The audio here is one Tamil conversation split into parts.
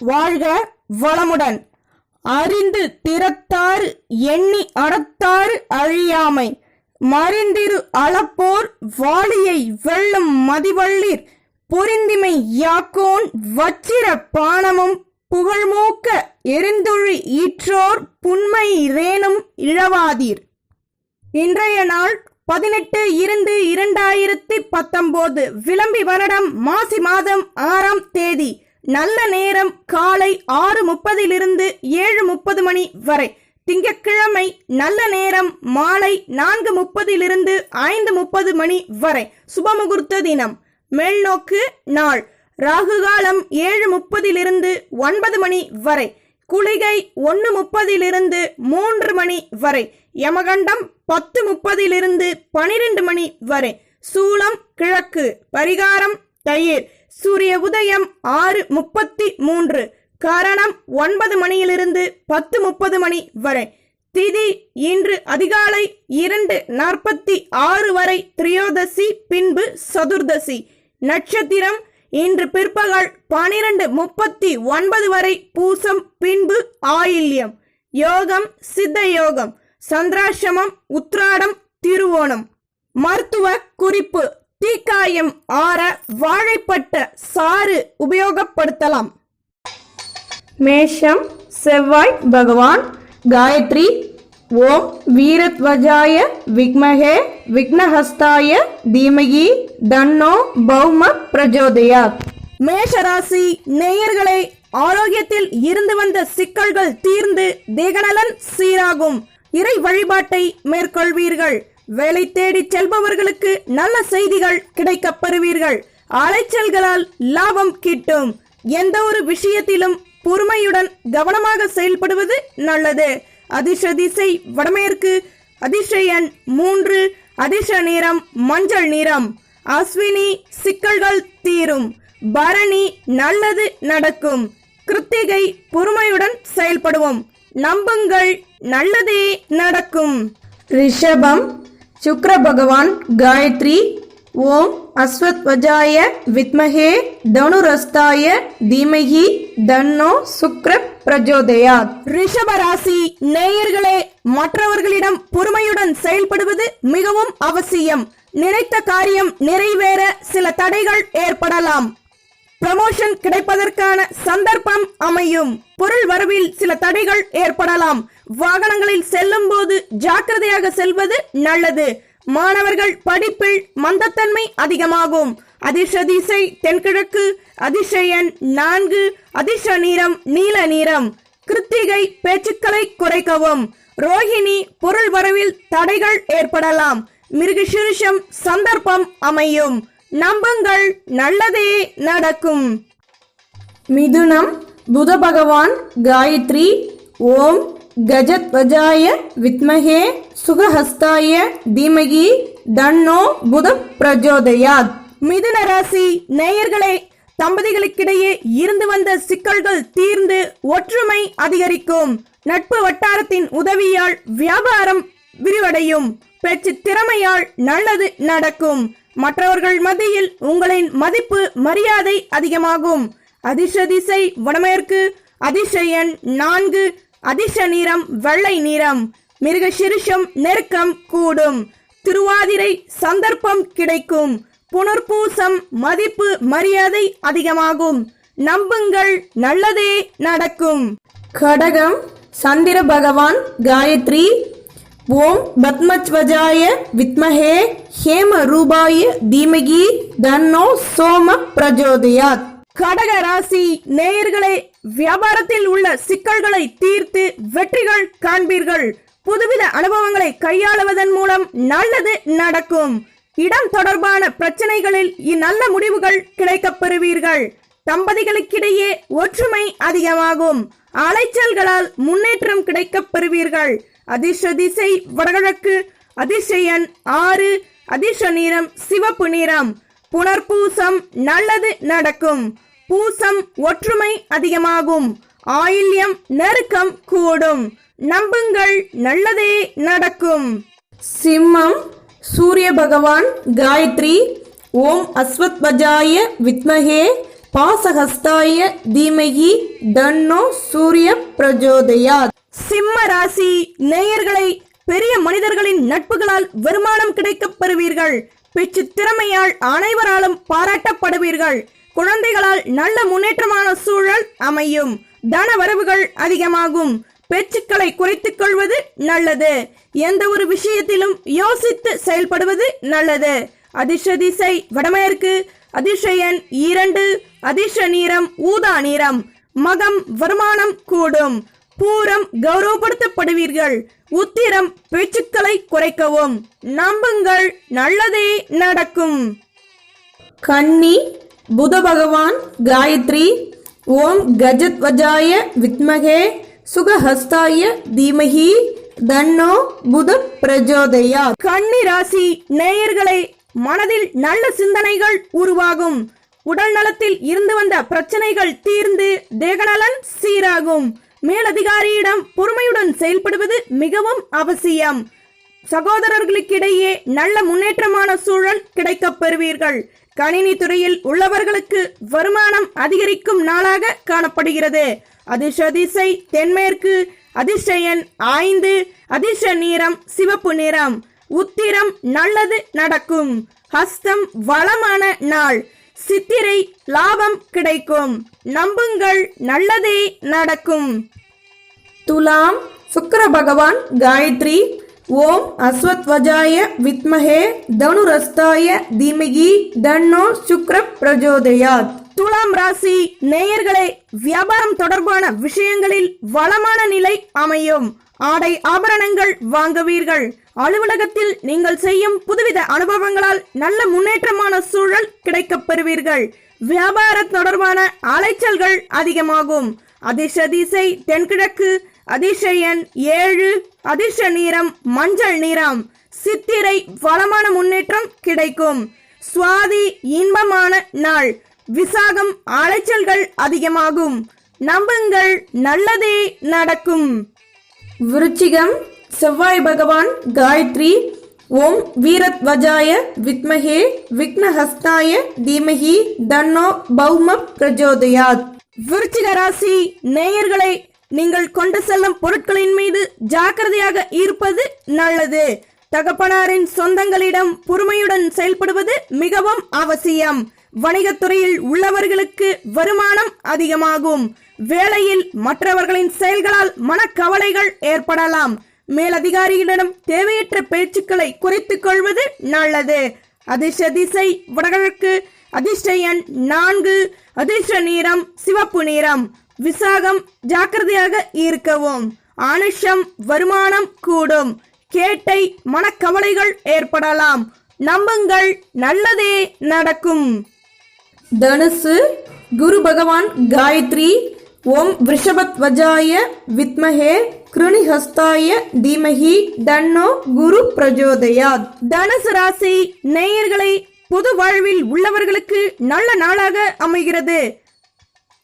வாழ்க வளமுடன். அறிந்து திறத்தாறு எண்ணி அறத்தாறு அழியாமை. மறிந்திரு அளப்போர் வாளியை வெல்லும் மதிவள்ளீர். பொருந்திமை யாக்கோன் வச்சிர பானமும் புகழ்மூக்க எரிந்துழி ஈற்றோர் புன்மை ரேனும் இழவாதீர். இன்றைய நாள் பதினெட்டு இருந்து இரண்டாயிரத்தி பத்தொன்பது விளம்பி வருடம் மாசி மாதம் ஆறாம் தேதி. நல்ல நேரம் காலை ஆறு முப்பதிலிருந்து ஏழு முப்பது மணி வரை. திங்கட்கிழமை நல்ல நேரம் மாலை நான்கு முப்பதிலிருந்து ஐந்து முப்பது மணி வரை. சுபமுகூர்த்த தினம். மேல்நோக்கு நாள். ராகு காலம் ஏழு முப்பதிலிருந்து ஒன்பது மணி வரை. குளிகை ஒன்று முப்பதிலிருந்து மூன்று மணி வரை. யமகண்டம் பத்து முப்பதிலிருந்து பனிரெண்டு மணி வரை. சூளம் கிழக்கு. பரிகாரம் தயிர். சூரிய உதயம் ஆறு முப்பத்தி மூன்று. காரணம் ஒன்பது மணியிலிருந்து பத்து முப்பது மணி வரை. திதி இன்று அதிகாலை இரண்டு நாற்பத்தி ஆறு வரை திரியோதசி பின்பு சதுர்தசி. நட்சத்திரம் இன்று பிற்பகல் பனிரெண்டு முப்பத்தி ஒன்பது வரை பூசம் பின்பு ஆயில்யம். யோகம் சித்த யோகம். சந்திராசிரமம் உத்ராடம் திருவோணம். மருத்துவ குறிப்பு. தீக்காயம் ஆற வாழைப்பட்ட சாறு உபயோகப்படுத்தலாம். மேஷம் செவ்வாய் பகவான் காயத்ரி ஓம் வீரத்வஜாய விக்மகே விக்னஹஸ்தாய தீமகி தன்னோ பௌம பிரஜோதயா. மேஷராசி நேயர்களை ஆரோக்கியத்தில் இருந்து வந்த சிக்கல்கள் தீர்ந்து தேகநலன் சீராகும். இறை வழிபாட்டை மேற்கொள்வீர்கள். வேலை தேடிச் செல்பவர்களுக்கு நல்ல செய்திகள் கிடைக்க பெறுவீர்கள். அலைச்சல்களால் லாபம் கிட்டும். எந்த ஒரு விஷயத்திலும் பொறுமையுடன் கவனமாக செயல்படுவது நல்லது. அதிர்ஷ திசை வடமேற்கு. அதிர்ஷயன் மூன்று. அதிர்ஷ நிறம் மஞ்சள் நிறம். அஸ்வினி சிக்கல்கள் தீரும். பரணி நல்லது நடக்கும். கிருத்திகை பொறுமையுடன் செயல்படுவோம். நம்புங்கள் நல்லதே நடக்கும். ரிஷபம் சுக்ர பகவான் காயத்ரி ஓம் அஸ்வத்வஜாய வித்மகே தனுரஸ்தாய தீமகி தன்னோ சுக்ர பிரஜோதயா ரிஷப ராசி நேயர்களே மற்றவர்களிடம் பொறுமையுடன் செயல்படுவது மிகவும் அவசியம். நினைத்த காரியம் நிறைவேற சில தடைகள் ஏற்படலாம். ப்ரமோஷன் கிடைப்பதற்கான சந்தர்ப்பம் அமையும். பொருள் வரவில் சில தடைகள் ஏற்படலாம். வாகனங்களில் செல்லும் போது ஜாக்கிரதையாக செல்வது நல்லது. மாணவர்கள் படிப்பில் மந்தத்தன்மை அதிகமாகும். அதிர்ஷ திசை தென்கிழக்கு அதிர்ஷயன் நான்கு அதிர்ஷ நீரம் நீல நீரம் கிருத்திகை பேச்சுக்களை குறைக்கவும். ரோஹிணி பொருள் வரவில் தடைகள் ஏற்படலாம். மிருகசிருஷம் சந்தர்ப்பம் அமையும். நம்புங்கள் நல்லதே நடக்கும். மிதுனம் புத பகவான் காயத்ரி ஓம் கஜத்வஜாய வித்மகே சுகஹஸ்தாய தீமகி தன்னோ புத பிரஜோதயாத் மிதுன ராசி நேயர்களே தம்பதிகளுக்கிடையே இருந்து வந்த சிக்கல்கள் தீர்ந்து ஒற்றுமை அதிகரிக்கும். நட்பு வட்டாரத்தின் உதவியால் வியாபாரம் விரிவடையும். பேச்சு திறமையால் நல்லது நடக்கும். மற்றவர்கள் மத்தியில் உங்களின் மதிப்பு மரியாதை அதிகமாகும். அதிர்ஷ திசை வடமேற்கு அதிசயன் நான்கு அதிர்ஷ நிறம் வெள்ளை நிறம் மிருகசிருஷம் நெருக்கம் கூடும். திருவாதிரை சந்தர்ப்பம் கிடைக்கும். புனர்பூசம் மதிப்பு மரியாதை அதிகமாகும். நம்புங்கள் நல்லதே நடக்கும். கடகம் சந்திர பகவான் காயத்ரி. ஓம் பத்மத்வஜாய வித்மஹே. ஹேம ரூபாய தீமகி. தன்னோ சோம பிரஜோதயாத். கடக ராசி நேயர்களே வியாபாரத்தில் உள்ள சிக்கல்களை தீர்த்து வெற்றிகள் காண்பீர்கள். புதுவித அனுபவங்களை கையாளுவதன் மூலம் நல்லது நடக்கும். இடம் தொடர்பான பிரச்சனைகளில் இந்நல்ல முடிவுகள் கிடைக்கப் பெறுவீர்கள். தம்பதிகளுக்கிடையே ஒற்றுமை அதிகமாகும். அலைச்சல்களால் முன்னேற்றம் கிடைக்கப் பெறுவீர்கள். அதிர்ஷ திசை வடகிழக்கு அதிர்ஷயன் ஆறு அதிர்ஷ நிறம் சிவப்பு நிறம். புனர்பூசம் நல்லது நடக்கும். பூசம் ஒற்றுமை அதிகமாகும். ஆயில்யம் நெருக்கம் கூடும். நம்புங்கள் நல்லதே நடக்கும். சிம்மம் சூரிய பகவான் காயத்ரி ஓம் அஸ்வத்வஜாய வித்மகே பாசஹஸ்தாய தீமகி தன்னோ சூரிய பிரஜோதயா சிம்ம ராசி நேயர்களை பெரிய மனிதர்களின் நட்புகளால் வருமானம் கிடைக்கப் பெறுவீர்கள். பேச்சு திறமையால் அனைவராலும் பாராட்டப்படுவீர்கள். குழந்தைகளால் நல்ல முன்னேற்றமான சூழல் அமையும். தன வரவுகள் அதிகமாகும். பேச்சுக்களை குறைத்துக் கொள்வது நல்லது. எந்த ஒரு விஷயத்திலும் யோசித்து செயல்படுவது நல்லது. அதிர்ஷ திசை வடமேற்கு. அதிர்ஷயன் இரண்டு. அதிர்ஷ நீரம் ஊதா நீரம். மகம் வருமானம் கூடும். பூரம் கௌரவப்படுத்தப்படுவீர்கள். உத்திரம் பேச்சுக்களை குறைக்கவும். நம்புங்கள். நல்லதே நடக்கும். கன்னி புத பகவான் காயத்ரி ஓம் கஜத்வஜாய வித்மகே சுகஹஸ்தாய தீமகி தன்னோ புத பிரஜோதயா. கன்னி ராசி நேயர்களை மனதில் நல்ல சிந்தனைகள் உருவாகும். உடல் நலத்தில் இருந்து வந்த பிரச்சனைகள் தீர்ந்து தேகநலன் சீராகும். மேலதிகாரியிடம் பொறுமையுடன் செயல்படுவது மிகவும் அவசியம். சகோதரர்களுக்கிடையே நல்ல முன்னேற்றமான சூழல் கிடைக்கப் பெறுவீர்கள். கணினி துறையில் உள்ளவர்களுக்கு வருமானம் அதிகரிக்கும் நாளாக காணப்படுகிறது. அதிர்ஷ்ட திசை தென்மேற்கு அதிர்ஷயன் ஆய்ந்து ஐந்து நீரம் நிறம் சிவப்பு நிறம். உத்திரம் நல்லது நடக்கும். ஹஸ்தம் வளமான நாள். சித்திரை லாபம் கிடைக்கும். நம்புங்கள் நல்லதே நடக்கும். துலாம் சுக்கர பகவான் காயத்ரி. ஓம் அஸ்வத்வஜாய வித்மஹே தனுரஸ்தாய தீமகி தன்னோ சுக்ர பிரஜோதயாத். துலாம் ராசி நேயர்களே வியாபாரம் தொடர்பான விஷயங்களில் வளமான நிலை அமையும். ஆடை ஆபரணங்கள் வாங்குவீர்கள். அலுவலகத்தில் நீங்கள் செய்யும் புதுவித அனுபவங்களால் நல்ல முன்னேற்றமான சூழல் கிடைக்கப் பெறுவீர்கள். வியாபார தொடர்பான அலைச்சல்கள் அதிகமாகும். அதிர்ஷ திசை தென்கிழக்கு அதிசயன் ஏழு அதிர்ஷ நிறம் மஞ்சள் நிறம் சித்திரை வளமான முன்னேற்றம் கிடைக்கும். சுவாதி இன்பமான நாள். விசாகம் அலைச்சல்கள் அதிகமாகும். நம்புங்கள் நல்லதே நடக்கும். விருச்சிகம் செவ்வாய் பகவான் காயத்ரி. ஓம் வீரத்வஜாய வித்மகே விக்னஹஸ்தாய தீமகி தன்னோ பௌம பிரஜோதயாத். விருச்சிக ராசி நேயர்களை நீங்கள் கொண்டு செல்லும் பொருட்களின் மீது ஜாக்கிரதையாக இருப்பது நல்லது. தகப்பனாரின் சொந்தங்களிடம் பொறுமையுடன் செயல்படுவது மிகவும் அவசியம். வணிகத்துறையில் உள்ளவர்களுக்கு வருமானம் அதிகமாகும். வேலையில் மற்றவர்களின் செயல்களால் மனக்கவலைகள் ஏற்படலாம். மேலதிகாரிகளிடம் தேவையற்ற பேச்சுக்களை குறைத்துக் கொள்வது நல்லது. அதிர்ஷ்ட திசை வடகிழக்கு அதிர்ஷ்ட எண் நான்கு அதிர்ஷ்ட நிறம் சிவப்பு நிறம். விசாகம் ஜாக்கிரதையாக இருக்கவும். ஆனுஷம் வருமானம் கூடும். கேட்டை மனக்கவலைகள் ஏற்படலாம். நம்புங்கள் நல்லதே நடக்கும். தனுசு குரு பகவான் காயத்ரி ஓம் விஷபத்வஜாய வித்மஹே கிருணிஹஸ்தாய தீமஹி தன்னோ குரு பிரஜோதயாத். தனுசு ராசி நேயர்களை பொது வாழ்வில் உள்ளவர்களுக்கு நல்ல நாளாக அமைகிறது.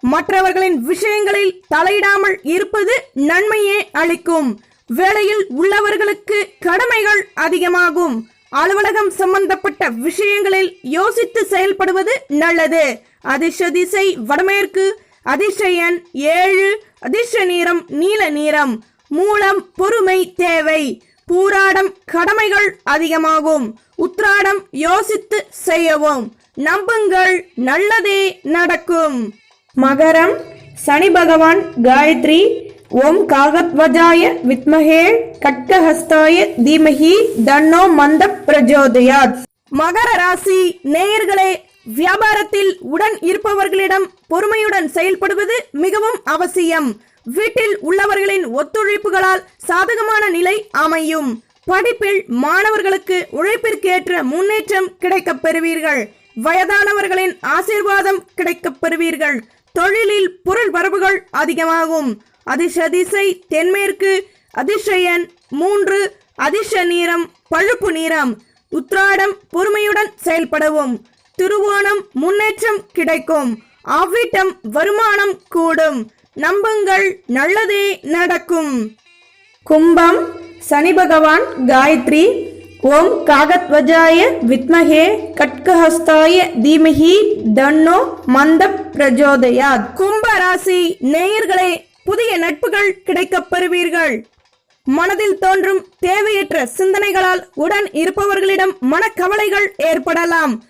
மற்றவர்களின் விஷயங்களில் தலையிடாமல் இருப்பது நன்மையே அளிக்கும். வேலையில் உள்ளவர்களுக்கு கடமைகள் அதிகமாகும். அலுவலகம் சம்பந்தப்பட்ட விஷயங்களில் யோசித்து செயல்படுவது நல்லது. அதிர்ஷ திசை வடமேற்கு. அதிர்ஷயன் ஏழு. அதிர்ஷ்ட நீரம் நீல நிறம். மூலம் பொறுமை தேவை. பூராடம் கடமைகள் அதிகமாகும். உத்ராடம் யோசித்து செய்யவும். நம்புங்கள் நல்லதே நடக்கும். மகரம் சனி பகவான் காயத்ரி ஓம் காகத்வஜாய வித்மகே கட்கஹஸ்தாய தீமஹி தன்னோ மந்த பிரஜோதயாத். மகர ராசி நேயர்களே வியாபாரத்தில் உடன் இருப்பவர்களிடம் பொறுமையுடன் செயல்படுவது மிகவும் அவசியம். வீட்டில் உள்ளவர்களின் ஒத்துழைப்புகளால் சாதகமான நிலை அமையும். படிப்பில் மாணவர்களுக்கு உழைப்பிற்கேற்ற முன்னேற்றம் கிடைக்கப் பெறுவீர்கள். வயதானவர்களின் ஆசீர்வாதம் கிடைக்கப் பெறுவீர்கள். தொழிலில் புரள் வரவுகள் அதிகமாகும். அதிர்ஷ திசை தென்மேற்கு அதிர்ஷயன் மூன்று அதிர்ஷ நீரம் பழுப்பு நீரம். உத்ராடம் பொறுமையுடன் செயல்படவும். திருவோணம் முன்னேற்றம் கிடைக்கும். அவ்விட்டம் வருமானம் கூடும். நம்புங்கள் நல்லதே நடக்கும். கும்பம் சனி பகவான் காயத்ரி ஓம் காகத்வஜாய வித்மஹே கட்கஹஸ்தாய தீமஹி தன்னோ மந்த பிரஜோதயாத். கும்ப ராசி நேயர்களே புதிய நட்புகள் கிடைக்கப் பெறுவீர்கள். மனதில் தோன்றும் தேவையற்ற சிந்தனைகளால் உடன் இருப்பவர்களிடம் மனக்கவலைகள் ஏற்படலாம்.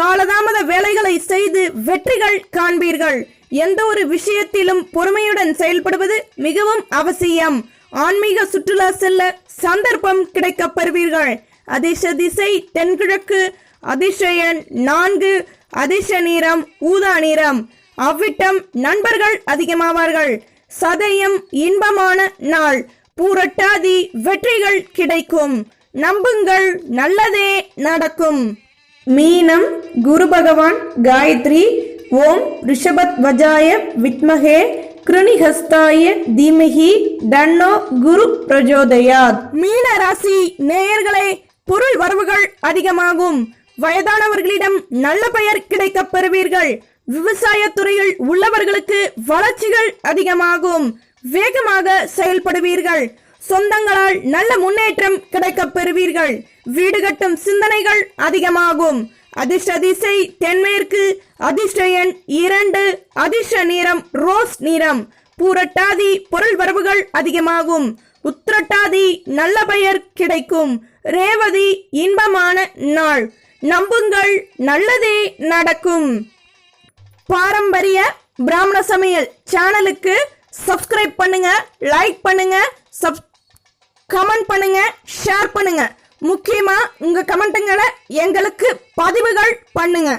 காலதாமத வேலைகளை செய்து வெற்றிகள் காண்பீர்கள். எந்த ஒரு விஷயத்திலும் பொறுமையுடன் செயல்படுவது மிகவும் அவசியம். ஆன்மீக சுற்றுலா செல்ல சந்தர்ப்பம் கிடைக்க பெறுவீர்கள் அதிர்ஷ திசை தென்கிழக்கு அதிர்ஷயன் நான்கு அதிர்ஷ நிறம் ஊதா நிறம். அவ்விட்டம் நண்பர்கள் அதிகமாவார்கள். சதயம் இன்பமான நாள். பூரட்டாதி வெற்றிகள் கிடைக்கும். நம்புங்கள் நல்லதே நடக்கும். மீனம் குரு பகவான் காயத்ரி. ஓம் ரிஷபத் வஜாய வித்மகே. கிருணிஹஸ்தாய தீமகி தன்னோ குரு பிரஜோதயாத். மீன ராசி நேயர்களே பொருள் வரவுகள் அதிகமாகும். வயதானவர்களிடம் நல்ல பெயர் கிடைக்கப் பெறுவீர்கள். விவசாய துறையில் உள்ளவர்களுக்கு வளர்ச்சிகள் அதிகமாகும். வேகமாக செயல்படுவீர்கள். சொந்தங்களால் நல்ல முன்னேற்றம் கிடைக்க பெறுவீர்கள். வீடு கட்டும் சிந்தனைகள் அதிகமாகும். அதிர்ஷ்ட திசை தென்மேற்கு அதிர்ஷ்ட எண் இரண்டு அதிர்ஷ்ட நிறம் ரோஸ் நிறம். பூரட்டாதி பொருள் வரவுகள் அதிகமாகும். உத்திரட்டாதி நல்ல பெயர் கிடைக்கும். ரேவதி இன்பமான நாள். நம்புங்கள் நல்லதே நடக்கும். பாரம்பரிய பிராமண சமையல் சேனலுக்கு சப்ஸ்கிரைப் பண்ணுங்க லைக் பண்ணுங்க சப் கமெண்ட் பண்ணுங்க ஷேர் பண்ணுங்க. முக்கியமா உங்க கமெண்ட்டுங்களை எங்களுக்கு பதிவுகள் பண்ணுங்க.